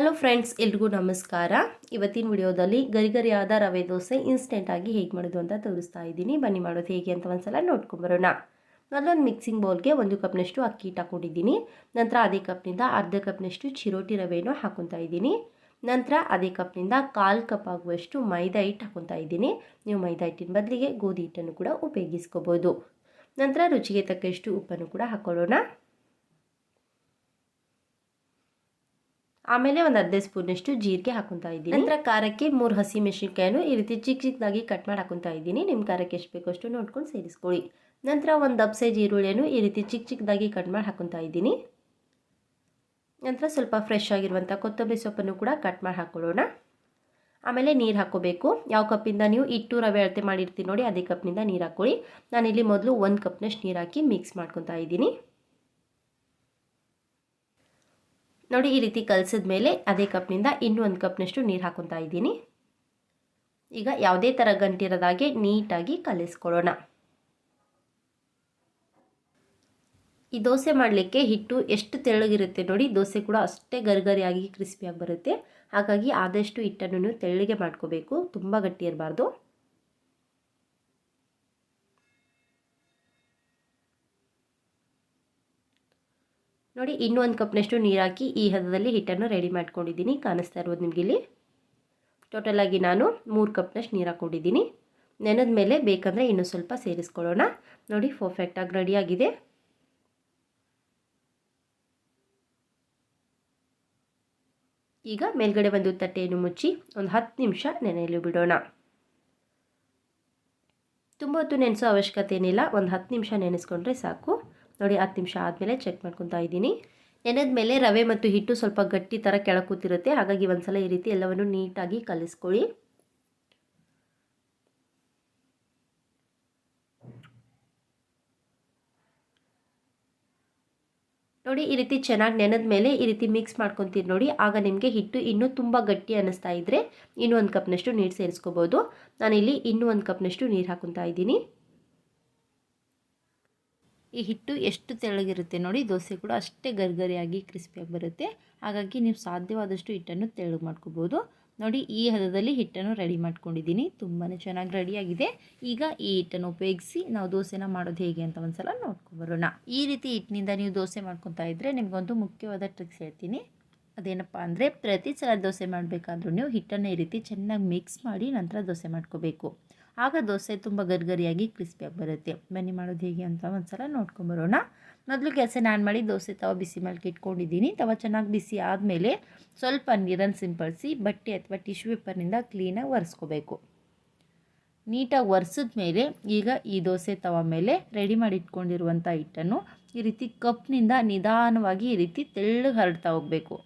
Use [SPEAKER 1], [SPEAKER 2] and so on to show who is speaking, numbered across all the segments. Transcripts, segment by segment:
[SPEAKER 1] Hello friends ಎಲ್ರಿಗೂ ನಮಸ್ಕಾರ. ಇವತ್ತಿನ ವಿಡಿಯೋದಲ್ಲಿ ಗರಿಗರಿಯಾದ ರವೆ ದೋಸೆ ಇನ್ಸ್ಟೆಂಟಾಗಿ ಹೇಗೆ ಮಾಡೋದು ಅಂತ ತೋರಿಸ್ತಾ ಇದ್ದೀನಿ. ಬನ್ನಿ ಮಾಡೋದು ಹೇಗೆ ಅಂತ ಒಂದ್ಸಲ ನೋಡ್ಕೊಂಬರೋಣ ಮೊದಲೊಂದು ಮಿಕ್ಸಿಂಗ್ ಬೌಲ್ಗೆ ಒಂದು ಕಪ್ನಷ್ಟು ಅಕ್ಕಿ ಹಿಟ್ಟು ಹಾಕೊಂಡಿದ್ದೀನಿ ನಂತರ ಅದೇ ಕಪ್ನಿಂದ ಅರ್ಧ ಕಪ್ನಷ್ಟು ಚಿರೋಟಿ ರವೆಯನ್ನು ಹಾಕೊತಾ ಇದ್ದೀನಿ. ನಂತರ ಅದೇ ಕಪ್ನಿಂದ ಕಾಲು ಕಪ್ ಆಗುವಷ್ಟು ಮೈದಾ ಹಿಟ್ಟು ಹಾಕೊತಾ ಇದ್ದೀನಿ. ನೀವು ಮೈದಾ ಹಿಟ್ಟಿನ ಬದಲಿಗೆ ಗೋಧಿ ಹಿಟ್ಟನ್ನು ಕೂಡ ಉಪಯೋಗಿಸ್ಕೋಬೋದು. ನಂತರ ರುಚಿಗೆ ತಕ್ಕಷ್ಟು ಉಪ್ಪನ್ನು ಕೂಡ ಹಾಕೊಳ್ಳೋಣ. ಆಮೇಲೆ ಒಂದು ಹದಿನೈದು ಸ್ಪೂನಷ್ಟು ಜೀರಿಗೆ ಹಾಕೊತಾ ಇದ್ದೀನಿ. ನಂತರ ಖಾರಕ್ಕೆ ಮೂರು ಹಸಿ ಮೆಣಸಿನ್ಕಾಯನ್ನು ಈ ರೀತಿ ಚಿಕ್ಕ ಚಿಕ್ಕದಾಗಿ ಕಟ್ ಮಾಡಿ ಹಾಕೊತಾ ಇದ್ದೀನಿ. ನಿಮ್ಮ ಖಾರಕ್ಕೆ ಎಷ್ಟು ಬೇಕೋ ಅಷ್ಟು ನೋಡ್ಕೊಂಡು ಸೇರಿಸ್ಕೊಳ್ಳಿ. ನಂತರ ಒಂದು ದಬ್ ಸೈಜ್ ಈರುಳ್ಳಿಯನ್ನು ಈ ರೀತಿ ಚಿಕ್ಕ ಚಿಕ್ಕದಾಗಿ ಕಟ್ ಮಾಡಿ ಹಾಕೊತಾ ಇದ್ದೀನಿ. ನಂತರ ಸ್ವಲ್ಪ ಫ್ರೆಶ್ ಆಗಿರುವಂಥ ಕೊತ್ತಂಬರಿ ಸೊಪ್ಪನ್ನು ಕೂಡ ಕಟ್ ಮಾಡಿ ಹಾಕ್ಕೊಳ್ಳೋಣ ಆಮೇಲೆ ನೀರು ಹಾಕ್ಕೋಬೇಕು ಯಾವ ಕಪ್ಪಿಂದ ನೀವು ಇಟ್ಟು ರವೆ ಅಳತೆ ಮಾಡಿರ್ತೀನಿ ನೋಡಿ, ಅದೇ ಕಪ್ನಿಂದ ನೀರು ಹಾಕ್ಕೊಳ್ಳಿ ನಾನಿಲ್ಲಿ ಮೊದಲು ಒಂದು ಕಪ್ನಷ್ಟು ನೀರು ಹಾಕಿ ಮಿಕ್ಸ್ ಮಾಡ್ಕೊತಾ ಇದ್ದೀನಿ. ನೋಡಿ, ಈ ರೀತಿ ಕಲಸಿದ ಮೇಲೆ ಅದೇ ಕಪ್ನಿಂದ ಇನ್ನೂ ಒಂದು ಕಪ್ನಷ್ಟು ನೀರು ಹಾಕೊತಾ ಇದ್ದೀನಿ. ಈಗ ಯಾವುದೇ ಥರ ಗಂಟಿರೋದಾಗೆ ನೀಟಾಗಿ ಕಲಿಸ್ಕೊಳ್ಳೋಣ. ಈ ದೋಸೆ ಮಾಡಲಿಕ್ಕೆ ಹಿಟ್ಟು ಎಷ್ಟು ತೆಳ್ಳಗಿರುತ್ತೆ ನೋಡಿ, ದೋಸೆ ಕೂಡ ಅಷ್ಟೇ ಗರಿಗರಿಯಾಗಿ ಕ್ರಿಸ್ಪಿಯಾಗಿ ಬರುತ್ತೆ. ಹಾಗಾಗಿ ಆದಷ್ಟು ಹಿಟ್ಟನ್ನು ತೆಳ್ಳಗೆ ಮಾಡ್ಕೋಬೇಕು, ತುಂಬ ಗಟ್ಟಿ ಇರಬಾರ್ದು. ನೋಡಿ ಇನ್ನೂ ಒಂದು ಕಪ್ನಷ್ಟು ನೀರು ಹಾಕಿ ಈ ಹದದಲ್ಲಿ ಹಿಟ್ಟನ್ನು ರೆಡಿ ಮಾಡ್ಕೊಂಡಿದ್ದೀನಿ. ಕಾಣಿಸ್ತಾ ಇರ್ಬೋದು ನಿಮಗೆ ಇಲ್ಲಿ? ಟೋಟಲಾಗಿ ನಾನು ಮೂರು ಕಪ್ನಷ್ಟು ನೀರು ಹಾಕ್ಕೊಂಡಿದ್ದೀನಿ ನೆನೆದ ಮೇಲೆ ಬೇಕಂದರೆ ಇನ್ನೂ ಸ್ವಲ್ಪ ಸೇರಿಸ್ಕೊಳ್ಳೋಣ. ನೋಡಿ ಪರ್ಫೆಕ್ಟಾಗಿ ರೆಡಿಯಾಗಿದೆ ಈಗ ಮೇಲ್ಗಡೆ ಒಂದು ತಟ್ಟೆಯನ್ನು ಮುಚ್ಚಿ ಒಂದು ಹತ್ತು ನಿಮಿಷ ನೆನೆಯಲು ಬಿಡೋಣ. ತುಂಬ ಹೊತ್ತು ನೆನೆಸೋ ಅವಶ್ಯಕತೆ ಏನಿಲ್ಲ. ಒಂದು ಹತ್ತು ನಿಮಿಷ ನೆನೆಸ್ಕೊಂಡ್ರೆ ಸಾಕು. ನೋಡಿ ಹತ್ತು ನಿಮಿಷ ಆದಮೇಲೆ ಚೆಕ್ ಮಾಡ್ಕೊತಾ ಇದ್ದೀನಿ. ನೆನೆದ ಮೇಲೆ ರವೆ ಮತ್ತು ಹಿಟ್ಟು ಸ್ವಲ್ಪ ಗಟ್ಟಿ ಥರ ಕೆಳಕೂತಿರುತ್ತೆ ಹಾಗಾಗಿ ಒಂದ್ಸಲ ಈ ರೀತಿ ಎಲ್ಲವನ್ನು ನೀಟಾಗಿ ಕಲಿಸ್ಕೊಳ್ಳಿ. ನೋಡಿ ಈ ರೀತಿ ಚೆನ್ನಾಗಿ ನೆನೆದ ಮೇಲೆ ಈ ರೀತಿ ಮಿಕ್ಸ್ ಮಾಡ್ಕೊತೀರಿ ನೋಡಿ. ಆಗ ನಿಮಗೆ ಹಿಟ್ಟು ಇನ್ನೂ ತುಂಬ ಗಟ್ಟಿ ಅನ್ನಿಸ್ತಾ ಇದ್ದರೆ ಇನ್ನೂ ಒಂದು ಕಪ್ನಷ್ಟು ನೀರು ಸೇರಿಸ್ಕೋಬೋದು. ನಾನಿಲ್ಲಿ ಇನ್ನೂ ಒಂದು ಕಪ್ನಷ್ಟು ನೀರು ಹಾಕೊತಾ ಇದ್ದೀನಿ. ಈ ಹಿಟ್ಟು ಎಷ್ಟು ತೆಳ್ಳಗಿರುತ್ತೆ ನೋಡಿ, ದೋಸೆ ಕೂಡ ಅಷ್ಟೇ ಗರ್ಗರಿಯಾಗಿ ಕ್ರಿಸ್ಪಿಯಾಗಿ ಬರುತ್ತೆ. ಹಾಗಾಗಿ ನೀವು ಸಾಧ್ಯವಾದಷ್ಟು ಹಿಟ್ಟನ್ನು ತೆಳಗೆ ಮಾಡ್ಕೋಬೋದು. ನೋಡಿ, ಈ ಹದದಲ್ಲಿ ಹಿಟ್ಟನ್ನು ರೆಡಿ ಮಾಡ್ಕೊಂಡಿದ್ದೀನಿ. ತುಂಬಾ ಚೆನ್ನಾಗಿ ರೆಡಿಯಾಗಿದೆ. ಈಗ ಈ ಹಿಟ್ಟನ್ನು ಉಪಯೋಗಿಸಿ ನಾವು ದೋಸೆನ ಮಾಡೋದು ಹೇಗೆ ಅಂತ ಒಂದ್ಸಲ ನೋಡ್ಕೊಬರೋಣ ಈ ರೀತಿ ಹಿಟ್ಟಿನಿಂದ ನೀವು ದೋಸೆ ಮಾಡ್ಕೊತಾ ಇದ್ದರೆ ನಿಮಗೊಂದು ಮುಖ್ಯವಾದ ಟ್ರಿಕ್ಸ್ ಹೇಳ್ತೀನಿ. ಅದೇನಪ್ಪ ಅಂದರೆ, ಪ್ರತಿ ಸಲ ದೋಸೆ ಮಾಡಬೇಕಾದ್ರೂ ನೀವು ಹಿಟ್ಟನ್ನು ಈ ರೀತಿ ಚೆನ್ನಾಗಿ ಮಿಕ್ಸ್ ಮಾಡಿ ನಂತರ ದೋಸೆ ಮಾಡ್ಕೋಬೇಕು. ಆಗ ದೋಸೆ ತುಂಬ ಗರ್ಗರಿಯಾಗಿ ಕ್ರಿಸ್ಪಿಯಾಗಿ ಬರುತ್ತೆ. ಬನ್ನಿ ಮಾಡೋದು ಹೇಗೆ ಅಂತ ಒಂದ್ಸಲ ನೋಡ್ಕೊಂಬರೋಣ ಮೊದಲು ಕೆಲಸ ನಾನು ಮಾಡಿ ದೋಸೆ ತವ ಬಿಸಿ ಮೇಲೆ ಇಟ್ಕೊಂಡಿದ್ದೀನಿ. ತವ ಚೆನ್ನಾಗಿ ಬಿಸಿ ಆದಮೇಲೆ ಸ್ವಲ್ಪ ನೀರನ್ನು ಸಿಂಪಡಿಸಿ ಬಟ್ಟೆ ಅಥವಾ ಟಿಶ್ಯೂ ಪೇಪರ್ನಿಂದ ಕ್ಲೀನಾಗಿ ಒರೆಸ್ಕೋಬೇಕು. ನೀಟಾಗಿ ಒರೆಸಿದ ಮೇಲೆ ಈಗ ಈ ದೋಸೆ ತವ ಮೇಲೆ ರೆಡಿ ಮಾಡಿ ಇಟ್ಕೊಂಡಿರುವಂಥ ಹಿಟ್ಟನ್ನು ಈ ರೀತಿ ಕಪ್ನಿಂದ ನಿಧಾನವಾಗಿ ಈ ರೀತಿ ತೆಳ್ಳಗೆ ಹರಡ್ತಾ ಹೋಗಬೇಕು.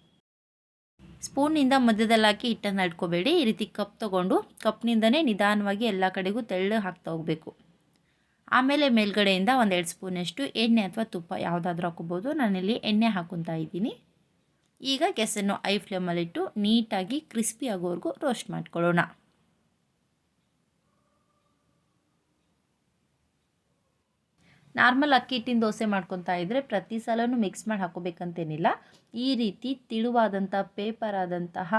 [SPEAKER 1] ಸ್ಪೂನಿಂದ ಮಧ್ಯದಲ್ಲಿ ಹಾಕಿ ಹಿಟ್ಟನ್ನು ಅಡ್ಕೋಬೇಡಿ ಈ ರೀತಿ ಕಪ್ ತೊಗೊಂಡು ಕಪ್ನಿಂದನೇ ನಿಧಾನವಾಗಿ ಎಲ್ಲ ಕಡೆಗೂ ತೆಳ್ಳು ಹಾಕ್ತಾ ಹೋಗಬೇಕು. ಆಮೇಲೆ ಮೇಲ್ಗಡೆಯಿಂದ ಒಂದೆರಡು ಸ್ಪೂನಷ್ಟು ಎಣ್ಣೆ ಅಥವಾ ತುಪ್ಪ ಯಾವುದಾದ್ರೂ ಹಾಕೋಬೋದು ನಾನಿಲ್ಲಿ ಎಣ್ಣೆ ಹಾಕೊತಾ ಇದ್ದೀನಿ. ಈಗ ಗ್ಯಾಸನ್ನು ಐ ಫ್ಲೇಮಲ್ಲಿಟ್ಟು ನೀಟಾಗಿ ಕ್ರಿಸ್ಪಿ ಆಗೋವರೆಗೂ ರೋಸ್ಟ್ ಮಾಡ್ಕೊಳ್ಳೋಣ. ನಾರ್ಮಲ್ ಅಕ್ಕಿ ಹಿಟ್ಟಿನ ದೋಸೆ ಮಾಡ್ಕೊತಾ ಇದ್ದರೆ ಪ್ರತಿ ಸಲವೂ ಮಿಕ್ಸ್ ಮಾಡಿ ಹಾಕೋಬೇಕಂತೇನಿಲ್ಲ ಈ ರೀತಿ ತಿಳುವಾದಂಥ ಪೇಪರ್ ಆದಂತಹ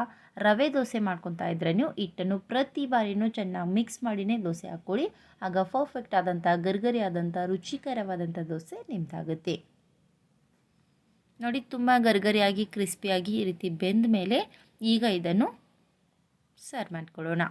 [SPEAKER 1] ರವೆ ದೋಸೆ ಮಾಡ್ಕೊತಾ ಇದ್ರೆ ನೀವು ಹಿಟ್ಟನ್ನು ಪ್ರತಿ ಬಾರಿನೂ ಚೆನ್ನಾಗಿ ಮಿಕ್ಸ್ ಮಾಡಿನೇ ದೋಸೆ ಹಾಕ್ಕೊಳ್ಳಿ. ಆಗ ಪರ್ಫೆಕ್ಟ್ ಆದಂಥ ಗರ್ಗರಿ ಆದಂಥ ರುಚಿಕರವಾದಂಥ ದೋಸೆ ನಿಮ್ದಾಗುತ್ತೆ. ನೋಡಿ ತುಂಬ ಗರ್ಗರಿಯಾಗಿ ಕ್ರಿಸ್ಪಿಯಾಗಿ ಈ ರೀತಿ ಬೆಂದ ಮೇಲೆ ಈಗ ಇದನ್ನು ಸರ್ವ್ ಮಾಡ್ಕೊಳ್ಳೋಣ.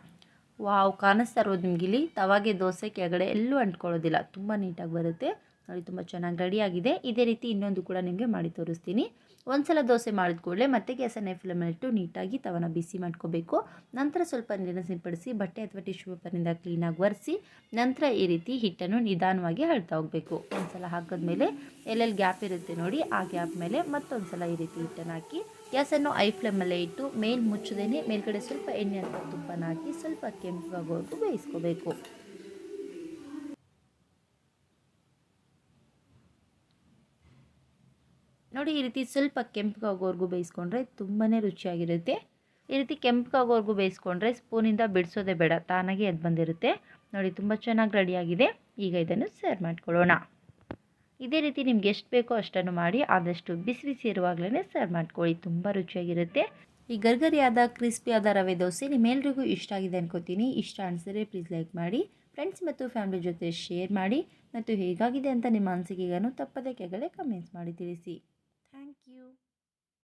[SPEAKER 1] ವಾವ್, ಕಾಣಿಸ್ತಾ ಇರೋದು ನಿಮ್ಗೆ ಇಲ್ಲಿ. ತವಾಗೆ ದೋಸೆ ಕೆಳಗಡೆ ಎಲ್ಲೂ ಅಂಟ್ಕೊಳ್ಳೋದಿಲ್ಲ. ತುಂಬ ನೀಟಾಗಿ ಬರುತ್ತೆ. ನೋಡಿ, ತುಂಬ ಚೆನ್ನಾಗಿ ರೆಡಿಯಾಗಿದೆ ಇದೇ ರೀತಿ ಇನ್ನೊಂದು ಕೂಡ ನಿಮಗೆ ಮಾಡಿ ತೋರಿಸ್ತೀನಿ. ಒಂದು ಸಲ ದೋಸೆ ಮಾಡಿದ ಕೂಡಲೇ ಮತ್ತೆ ಗ್ಯಾಸನ್ನು ಫಿಲಮಲ್ಲಿಟ್ಟು ನೀಟಾಗಿ ತವನ ಬಿಸಿ ಮಾಡ್ಕೋಬೇಕು. ನಂತರ ಸ್ವಲ್ಪ ನೀರನ್ನು ಸಿಂಪಡಿಸಿ, ಬಟ್ಟೆ ಅಥವಾ ಟಿಶ್ಯೂ ಪೇಪರ್ನಿಂದ ಕ್ಲೀನಾಗಿ ಒರೆಸಿ, ನಂತರ ಈ ರೀತಿ ಹಿಟ್ಟನ್ನು ನಿಧಾನವಾಗಿ ಹಳ್ತಾ ಹೋಗಬೇಕು. ಒಂದು ಸಲ ಹಾಕಿದ್ಮೇಲೆ ಎಲ್ಲೆಲ್ಲಿ ಗ್ಯಾಪ್ ಇರುತ್ತೆ ನೋಡಿ, ಆ ಗ್ಯಾಪ್ ಮೇಲೆ ಮತ್ತೊಂದು ಸಲ ಈ ರೀತಿ ಹಿಟ್ಟನ್ನು ಹಾಕಿ, ಗ್ಯಾಸನ್ನು ಐ ಫ್ಲೇಮಲ್ಲೇ ಇಟ್ಟು ಮೇಲ್ ಮುಚ್ಚದೇನೆ, ಮೇಲ್ಗಡೆ ಸ್ವಲ್ಪ ಎಣ್ಣೆ ಅಥವಾ ತುಪ್ಪನ ಹಾಕಿ ಸ್ವಲ್ಪ ಕೆಂಪಾಗೋವರೆಗೂ ಬೇಯಿಸ್ಕೋಬೇಕು. ನೋಡಿ ಈ ರೀತಿ ಸ್ವಲ್ಪ ಕೆಂಪಗಾಗೋವರೆಗೂ ಬೇಯಿಸ್ಕೊಂಡ್ರೆ ತುಂಬಾ ರುಚಿಯಾಗಿರುತ್ತೆ. ಈ ರೀತಿ ಕೆಂಪಗಾಗೋವರೆಗೂ ಬೇಯಿಸ್ಕೊಂಡ್ರೆ ಸ್ಪೂನಿಂದ ಬಿಡಿಸೋದೇ ಬೇಡ, ತಾನಾಗೆ ಎದ್ದು ಬಂದಿರುತ್ತೆ. ನೋಡಿ ತುಂಬ ಚೆನ್ನಾಗಿ ರೆಡಿಯಾಗಿದೆ. ಈಗ ಇದನ್ನು ಸರ್ವ್ ಮಾಡ್ಕೊಳ್ಳೋಣ. ಇದೇ ರೀತಿ ನಿಮ್ಗೆ ಎಷ್ಟು ಬೇಕೋ ಅಷ್ಟನ್ನು ಮಾಡಿ ಆದಷ್ಟು ಬಿಸಿ ಬಿಸಿ ಇರುವಾಗಲೇ ಸರ್ವ್ ಮಾಡ್ಕೊಳ್ಳಿ, ತುಂಬ ರುಚಿಯಾಗಿರುತ್ತೆ. ಈ ಗರ್ಗರಿಯಾದ, ಕ್ರಿಸ್ಪಿಯಾದ ರವೆ ದೋಸೆ ನಿಮ್ಮೆಲ್ರಿಗೂ ಇಷ್ಟ ಆಗಿದೆ ಅನ್ಕೋತೀನಿ. ಇಷ್ಟ ಅನಿಸಿದ್ರೆ ಪ್ಲೀಸ್ ಲೈಕ್ ಮಾಡಿ, ಫ್ರೆಂಡ್ಸ್ ಮತ್ತು ಫ್ಯಾಮಿಲಿ ಜೊತೆ ಶೇರ್ ಮಾಡಿ, ಮತ್ತು ಹೇಗಾಗಿದೆ ಅಂತ ನಿಮ್ಮ ಅನಿಸಿಕೆಗಳನ್ನು ತಪ್ಪದೇ ಕೆಗಳೇ ಕಮೆಂಟ್ಸ್ ಮಾಡಿ ತಿಳಿಸಿ.